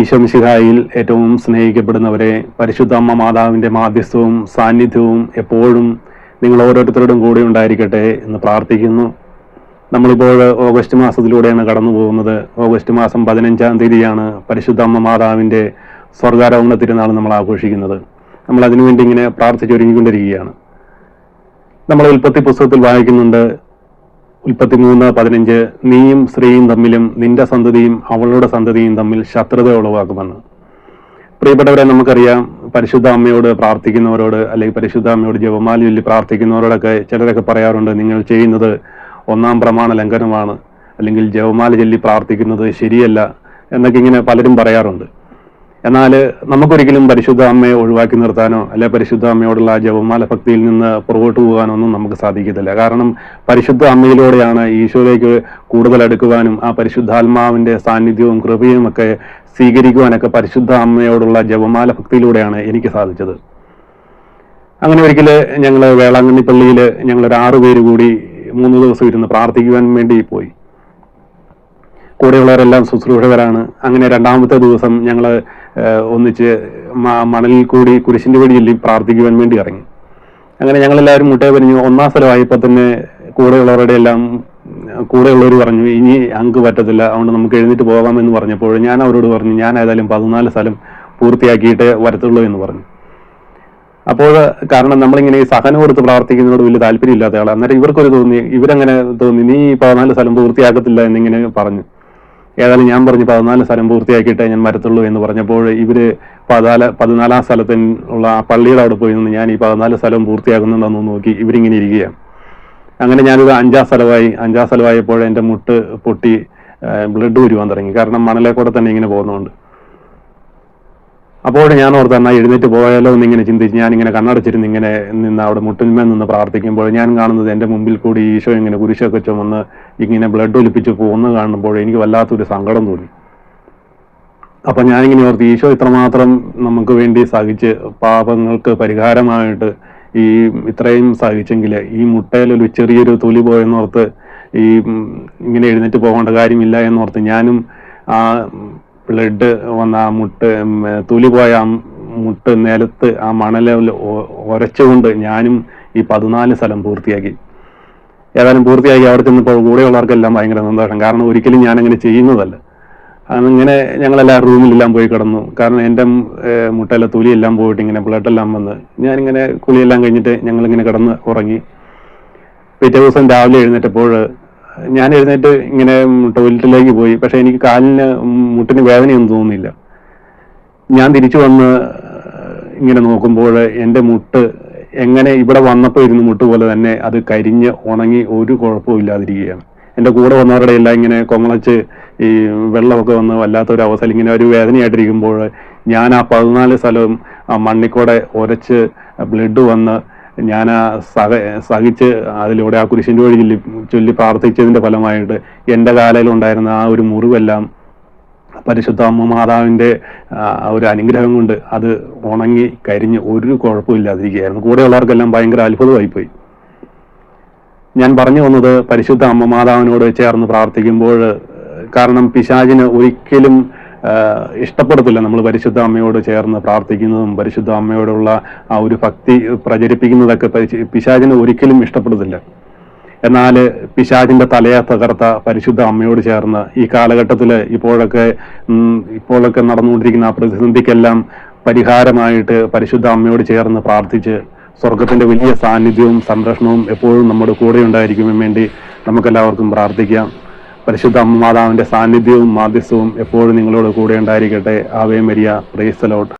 ഈശോമിശിഹായിൽ ഏറ്റവും സ്നേഹിക്കപ്പെടുന്നവരെ പരിശുദ്ധ അമ്മ മാതാവിന്റെ മാധ്യസ്ഥവും സാന്നിധ്യവും എപ്പോഴും നിങ്ങൾ ഓരോരുത്തരോടും കൂടെ ഉണ്ടായിരിക്കട്ടെ എന്ന് പ്രാർത്ഥിക്കുന്നു. നമ്മളിപ്പോൾ ഓഗസ്റ്റ് മാസത്തിലൂടെയാണ് കടന്നു പോകുന്നത് ഓഗസ്റ്റ് മാസം പതിനഞ്ചാം തീയതിയാണ് പരിശുദ്ധ അമ്മ മാതാവിന്റെ സ്വർഗാരോഹണ തിരുനാൾ നമ്മൾ ആഘോഷിക്കുന്നത്. നമ്മൾ അതിനുവേണ്ടി ഇങ്ങനെ പ്രാർത്ഥിച്ചൊരുങ്ങിക്കൊണ്ടിരിക്കുകയാണ് നമ്മൾ ഉൽപ്പത്തി പുസ്തകത്തിൽ വായിക്കുന്നുണ്ട് ഉൽപ്പത്തി മൂന്ന് പതിനഞ്ച് നീയും സ്ത്രീയും തമ്മിലും നിന്റെ സന്തതിയും അവളുടെ സന്തതിയും തമ്മിൽ ശത്രുത ഉളവാക്കുമെന്ന്. പ്രിയപ്പെട്ടവരെ നമുക്കറിയാം പരിശുദ്ധ അമ്മയോട് പ്രാർത്ഥിക്കുന്നവരോട് അല്ലെങ്കിൽ പരിശുദ്ധ അമ്മയോട് ജപമാല ചൊല്ലി പ്രാർത്ഥിക്കുന്നവരോടൊക്കെ ചിലരൊക്കെ പറയാറുണ്ട് നിങ്ങൾ ചെയ്യുന്നത് ഒന്നാം പ്രമാണ ലംഘനമാണ് അല്ലെങ്കിൽ ജപമാല ചൊല്ലി പ്രാർത്ഥിക്കുന്നത് ശരിയല്ല എന്നൊക്കെ ഇങ്ങനെ പലരും പറയാറുണ്ട്. എന്നാൽ നമുക്കൊരിക്കലും പരിശുദ്ധ അമ്മയെ ഒഴിവാക്കി നിർത്താനോ അല്ലെ പരിശുദ്ധ അമ്മയോടുള്ള ആ ജപമാല ഭക്തിയിൽ നിന്ന് പുറകോട്ട് പോകാനോ ഒന്നും നമുക്ക് സാധിക്കത്തില്ല. കാരണം പരിശുദ്ധ അമ്മയിലൂടെയാണ് ഈശോയിലേക്ക് കൂടുതൽ അടുക്കുവാനും ആ പരിശുദ്ധാത്മാവിന്റെ സാന്നിധ്യവും കൃപയും ഒക്കെ സ്വീകരിക്കുവാനൊക്കെ പരിശുദ്ധ അമ്മയോടുള്ള ജപമാല ഭക്തിയിലൂടെയാണ് എനിക്ക് സാധിച്ചത്. അങ്ങനെ ഒരിക്കൽ ഞങ്ങൾ വേളാങ്കണ്ണി പള്ളിയിൽ ഞങ്ങൾ ഒരു ആറു പേര് കൂടി മൂന്ന് ദിവസം ഇരുന്ന് പ്രാർത്ഥിക്കുവാൻ വേണ്ടി പോയി. കൂടെയുള്ളവരെല്ലാം ശുശ്രൂഷകരാണ്. അങ്ങനെ രണ്ടാമത്തെ ദിവസം ഞങ്ങൾ ഒന്നിച്ച് മണലിൽ കൂടി കുരിശിന്റെ വഴി ചൊല്ലി പ്രാർത്ഥിക്കുവാൻ വേണ്ടി ഇറങ്ങി. അങ്ങനെ ഞങ്ങളെല്ലാവരും മുട്ടയെ പറഞ്ഞു ഒന്നാം സ്ഥലമായപ്പോൾ തന്നെ കൂടെയുള്ളവരുടെ എല്ലാം കൂടെയുള്ളവർ പറഞ്ഞു ഇനി അങ്ക് പറ്റത്തില്ല അതുകൊണ്ട് നമുക്ക് എഴുന്നേറ്റ് പോകാമെന്ന് പറഞ്ഞപ്പോൾ ഞാൻ അവരോട് പറഞ്ഞു ഞാൻ ഏതായാലും പതിനാല് സ്ഥലം പൂർത്തിയാക്കിയിട്ട് വരത്തുള്ളൂ എന്ന് പറഞ്ഞു. അപ്പോൾ കാരണം നമ്മളിങ്ങനെ ഈ സഹനം കൊടുത്ത് പ്രാർത്ഥിക്കുന്നതിനോട് വലിയ താല്പര്യമില്ലാത്ത ആളാണ്. അന്നേരം ഇവർക്കൊരു തോന്നി ഇവരങ്ങനെ തോന്നി നീ പതിനാല് സ്ഥലം പൂർത്തിയാക്കത്തില്ല എന്നിങ്ങനെ പറഞ്ഞു. ഏതായാലും ഞാൻ പറഞ്ഞു പതിനാല് സ്ഥലം പൂർത്തിയാക്കിയിട്ടേ ഞാൻ വരത്തുള്ളൂ എന്ന് പറഞ്ഞപ്പോൾ ഇവർ പതിനാല് പതിനാലാം സ്ഥലത്തിന് ഉള്ള ആ പള്ളിയുടെ അവിടെ പോയി നിന്ന് ഞാൻ ഈ പതിനാല് സ്ഥലം പൂർത്തിയാക്കുന്നുണ്ടെന്ന് നോക്കി ഇവരിങ്ങനെ ഇരിക്കുകയാണ്. അങ്ങനെ ഞാനൊരു അഞ്ചാം സ്ഥലമായി അഞ്ചാം സ്ഥലമായപ്പോൾ എന്റെ മുട്ട് പൊട്ടി ബ്ലഡ് വരുവാൻ തുടങ്ങി. കാരണം മണലെ കൂടെ തന്നെ ഇങ്ങനെ പോകുന്നതുകൊണ്ട്. അപ്പോൾ ഞാൻ ഓർത്ത് എന്നാൽ എഴുന്നേറ്റ് പോയാലോ എന്നിങ്ങനെ ചിന്തിച്ച് ഞാൻ ഇങ്ങനെ കണ്ണടച്ചിരുന്ന് ഇങ്ങനെ നിന്ന് അവിടെ മുട്ടിന്മേൽ നിന്ന് പ്രാർത്ഥിക്കുമ്പോൾ ഞാൻ കാണുന്നത് എന്റെ മുമ്പിൽ കൂടി ഈശോ ഇങ്ങനെ കുരിശൊക്കെ ചുമന്ന് ഇങ്ങനെ ബ്ലഡ് ഒലിപ്പിച്ച് പോകുന്നത് കാണുമ്പോൾ എനിക്ക് വല്ലാത്തൊരു സങ്കടം തോന്നി. അപ്പൊ ഞാനിങ്ങനെ ഓർത്ത് ഈശോ ഇത്രമാത്രം നമുക്ക് വേണ്ടി സഹിച്ച് പാപങ്ങൾക്ക് പരിഹാരമായിട്ട് ഈ ഇത്രയും സഹിച്ചെങ്കിൽ ഈ മുട്ടയിൽ ഒരു ചെറിയൊരു തൊലി പോയെന്നോർത്ത് ഈ ഇങ്ങനെ എഴുന്നേറ്റ് പോകേണ്ട കാര്യമില്ല എന്നോർത്ത് ഞാനും ആ ബ്ലഡ് വന്ന ആ മുട്ട് തൊലി പോയ ആ മുട്ട് നിലത്ത് ആ മണലിൽ ഒരച്ചുകൊണ്ട് ഞാനും ഈ പതിനാല് സ്ഥലം പൂർത്തിയാക്കി. ഏതായാലും പൂർത്തിയാക്കി അവിടെ ചെന്നപ്പോൾ കൂടെയുള്ളവർക്കെല്ലാം ഭയങ്കര സന്തോഷം. കാരണം ഒരിക്കലും ഞാൻ അങ്ങനെ ചെയ്യുന്നതല്ല. അങ്ങനെ ഞങ്ങളെല്ലാം റൂമിലെല്ലാം പോയി കിടന്നു. കാരണം എന്റെ മുട്ടയിലെ തൊലിയെല്ലാം പോയിട്ട് ഇങ്ങനെ ബ്ലഡെല്ലാം വന്ന് ഞാനിങ്ങനെ കുളിയെല്ലാം കഴിഞ്ഞിട്ട് ഞങ്ങളിങ്ങനെ കിടന്ന് ഉറങ്ങി. പിറ്റേ ദിവസം രാവിലെ എഴുന്നേറ്റപ്പോൾ ഞാൻ എഴുന്നേറ്റ് ഇങ്ങനെ ടോയ്ലറ്റിലേക്ക് പോയി. പക്ഷെ എനിക്ക് കാലിന് മുട്ടിന് വേദനയൊന്നും തോന്നുന്നില്ല. ഞാൻ തിരിച്ചു വന്ന് ഇങ്ങനെ നോക്കുമ്പോൾ എന്റെ മുട്ട് എങ്ങനെ ഇവിടെ വന്നപ്പോൾ ഇരുന്ന് മുട്ട് പോലെ തന്നെ അത് കരിഞ്ഞ് ഉണങ്ങി ഒരു കുഴപ്പവും ഇല്ലാതിരിക്കുകയാണ്. എന്റെ കൂടെ വന്നവരുടെ എല്ലാം ഇങ്ങനെ കൊമളച്ച് ഈ വെള്ളമൊക്കെ വന്ന് വല്ലാത്തൊരു അവസ്ഥയിൽ ഇങ്ങനെ ഒരു വേദനയായിട്ടിരിക്കുമ്പോൾ ഞാൻ ആ പതിനാല് സ്ഥലവും ആ മണ്ണിക്കൂടെ ഉരച്ച് ബ്ലഡ് വന്ന് ഞാൻ സഹ സഹിച്ച് അതിലൂടെ ആ കുരിശിന്റെ വഴി ചൊല്ലി ചൊല്ലി പ്രാർത്ഥിച്ചതിന്റെ ഫലമായിട്ട് എന്റെ കാലയിലുണ്ടായിരുന്ന ആ ഒരു മുറിവെല്ലാം പരിശുദ്ധ അമ്മ മാതാവിന്റെ ആ, ഒരു അനുഗ്രഹം കൊണ്ട് അത് ഉണങ്ങി കരിഞ്ഞ് ഒരു കുഴപ്പമില്ലാതിരിക്കുകയായിരുന്നു കൂടെയുള്ളവർക്കെല്ലാം ഭയങ്കര അത്ഭുതമായിപ്പോയി. ഞാൻ പറഞ്ഞു വന്നത് പരിശുദ്ധ അമ്മ മാതാവിനോട് ചേർന്ന് പ്രാർത്ഥിക്കുമ്പോൾ കാരണം പിശാചിന് ഒരിക്കലും ഇഷ്ടപ്പെടത്തില്ല. നമ്മൾ പരിശുദ്ധ അമ്മയോട് ചേർന്ന് പ്രാർത്ഥിക്കുന്നതും പരിശുദ്ധ അമ്മയോടുള്ള ആ ഒരു ഭക്തി പ്രചരിപ്പിക്കുന്നതൊക്കെ പിശാചിന് ഒരിക്കലും ഇഷ്ടപ്പെടത്തില്ല. എന്നാൽ പിശാചിന്റെ തലയെ തകർത്ത പരിശുദ്ധ അമ്മയോട് ചേർന്ന് ഈ കാലഘട്ടത്തിൽ ഇപ്പോഴൊക്കെ ഇപ്പോഴൊക്കെ നടന്നുകൊണ്ടിരിക്കുന്ന ആ പ്രതിസന്ധിക്കെല്ലാം പരിഹാരമായിട്ട് പരിശുദ്ധ അമ്മയോട് ചേർന്ന് പ്രാർത്ഥിച്ച് സ്വർഗത്തിന്റെ വലിയ സാന്നിധ്യവും സംരക്ഷണവും എപ്പോഴും നമ്മുടെ കൂടെ ഉണ്ടായിരിക്കുമെന്ന് വേണ്ടി നമുക്കെല്ലാവർക്കും പ്രാർത്ഥിക്കാം. പരിശുദ്ധ അമ്മ സാന്നിധ്യവും മാധ്യസ്ഥവും എപ്പോഴും നിങ്ങളോട് കൂടെ ഉണ്ടായിരിക്കട്ടെ. Ave Maria. പ്രേസ്തലോട്ട്